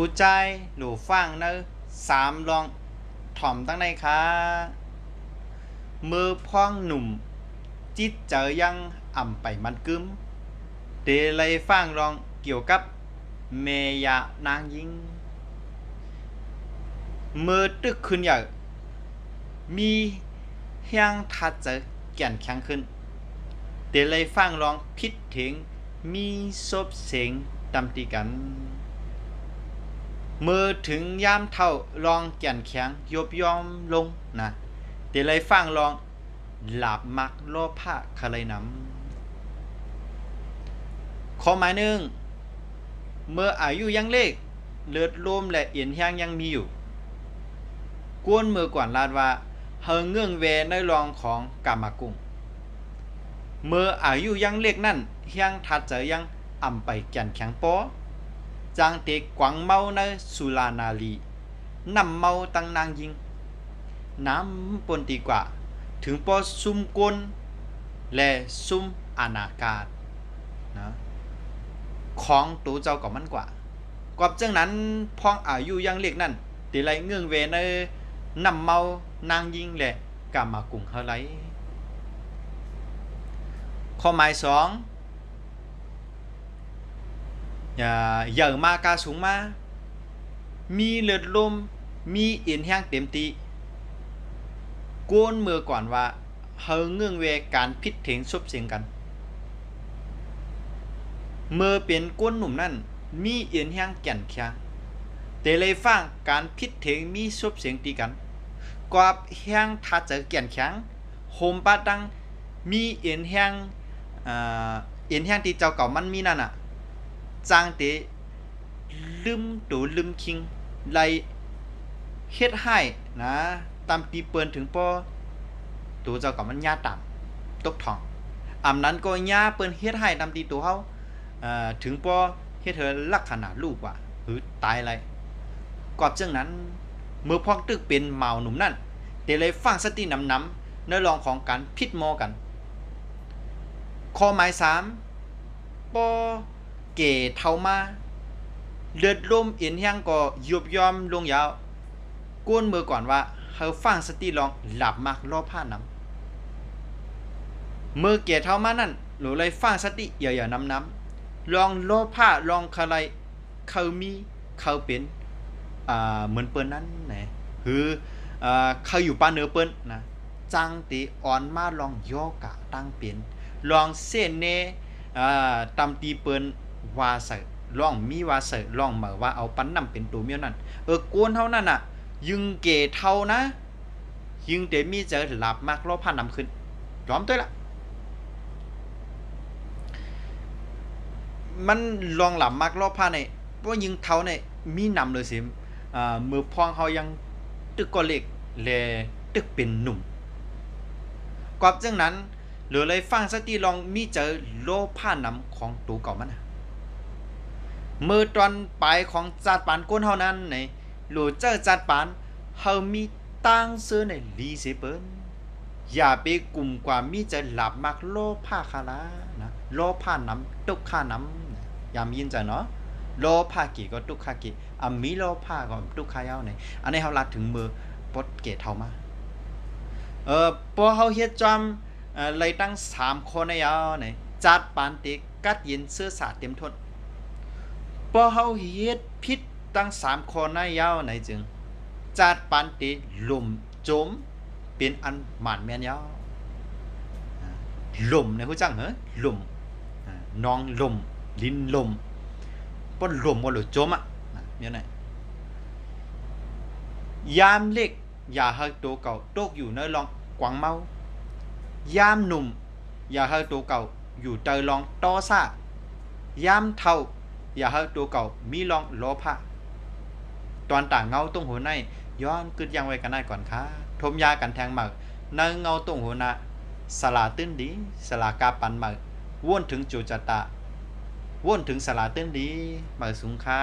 ผู้ใจหลูฟังเนอะสามลองถ่อมตั้งในค่ะมือพ้องหนุ่ม จิตเจอยังอ่ำไปมันกึมเดเลยฟังลองเกี่ยวกับเมยานางยิงมือตึกขึ้นอย่ามีเฮียงทัดเจอแก่นแข็งขึ้นเดเลยฟังลองคิดถึงมีซบเสียงดำตีกัน มื่อถึงยามเท่าลองแก่นแข็งยบยอมลงนะเดเลยฟังลองหลับมักโลภะคาเลยนำข้อหมายหนึ่งเมื่ออายุยังเล็กเลือดลมและเอียนแห้งยังมีอยู่ กวนมือกวนลาดว่าเฮงเงื่องเวในรองของกามากุงเมื่ออายุยังเล็กนั่นเฮียงทัดเจอยังอ่ำไปแก่นแข็งปอ จางเตกวังเมาในสุลานาลีนำเมาตังนางยิง น้ำปนดีกว่า ถึงปอซุ่มกลและซุ่มอานากาศนะของตัวเจ้าก็มันกว่ากอบจังนั้นพองอายุยังเล็กนั่นตีไรเงื่องเวในนำเมานางยิงแหละกามากุ่งเฮาไรข้อหมายสอง อย่าเหย่อมากาสูงมา มีเลือดลม มีเอ็นแห้งเต็มตีโกนมือก่อนว่าเฮาเงื่องเวการพิดเถงซบเสียงกัน เมื่อเป็นก้นหนุ่มนั่น มีเอียนแห้งแก่นแข็งแต่เลยฟังการพิดเถงมีซบเสียงตีกันกว่าแห้งถ้าเจอแก่นแข็งโฮมปาดังมีเอียนแห้งอ่าเอียนแห้งที่เจ้าเก่ามันมีนั่นน่ะ จางเตลืมตูลืมคิงไลเฮ็ดให้นะตามปีเปิ้นถึงปอตัวเจ้าก่ามันยาตามตกทองอำนั้นก็ยาเปิ้นเฮ็ดให้ตามตีตัวเฮาอ่าถึงปอเฮ็ดเธอลักษณะรูปว่าหือตายอะไรกอบเจ้งนั้นเมื่อพอกตึกเป็นเมาหนุ่มนั่นเตเลยฟังสตินำนำในรองของการพิดมอกันข้อหมายสามปอ เกเท่ามาเลือดลมเอ็นแห้งก็ยุบยอมลงยาวก้นมือก่อนว่าเฮาฟังสติลองหลับมากรอบผ้านำมือเกียรเท่ามานั่นหนูเลยฟังสติอย่าอย่านำน้ำลองโลผ้าลองคอะไรเขามีเขาเป็นอ่าเหมือนเปิ้นนั้นนะคืออ่าเขาอยู่ป้านเนื้อเปิ้นนะจังตีอ่อนมาลองโยกะตั้งเป็นลองเส้นเนอ่าตำตีเปิ้น วาใส่องมีวาใส่องเหมือว่าเอาปั้นนำเป็นตัวเมียวนั่นเออกวนเท่านั้นน่ะ ยึงเกเท่านะ ยึงเดมีเจอหลับมากรอบผ้านำขึ้นยอมตัวละมันลองหลับมากรอบผ้าในเพราะยิงเท้าในมีนำเลยสิอ่ามือพองเฮายังตึกก็เล็กแลตึกเป็นหนุ่มกอบจังนั้นเหลือเลยฟังสติลองมีเจอโลผ้านำของตัวเก่ามันนะ มือตอนปลายของจัดปานก้นเฮานั้นในหลูเจอจัดปานเฮามีตั้งเสื้อในลีเซเปิ้นอย่าไปกลุ่มกว่ามีจะหลับมักโลภาคาลานะโลภาน้ำตุกขาน้ำยามยินใจเนาะโลภากิก็ตุกขากิอะมีโลภาก็ตุกขายาวไหนอันนี้เฮาลัดถึงมือปดเกตเฮามาเออพอเฮาเฮ็ดจอมเอ่อเลยตั้ง3คนในยาวไหนจัดปานติกัดยินเสื้อสาดเต็มทน พอเฮาเฮ็ดผิดตั้ง3คนในยาวไหนจึงจัดปานติหลุมจมเป็นอันหมานแม่นยาวอ่าลมในหูจังเหรอลมอ่าน้องลมลิ้นลมป้นลมบ่หรือจมอะเนี่ยไหนยามเล็กอย่าให้ตัวเก่าตกอยู่ในรองกวางเมายามหนุ่ม อย่าให้ตัวเก่าอยู่เตยรองตอซ่ายามเท่า อย่าให้ตัวเก่ามีลองโลภะตอนต่างเงาตรงหัวในย้อนกึดยังไว้กันได้ก่อนค่ะทมยากันแทงหมักนางเงาตรงหัวนะสลาตื้นดีสลากาปันหมักว่นถึงจูจตะว่นถึงสลาตื้นดีหมักสูงค่า